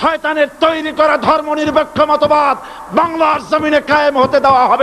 শয়তানের তৈরি করা ধর্ম নিরপেক্ষ মতবাদ বাংলার জমিনে কায়েম হতে দেওয়া হবে।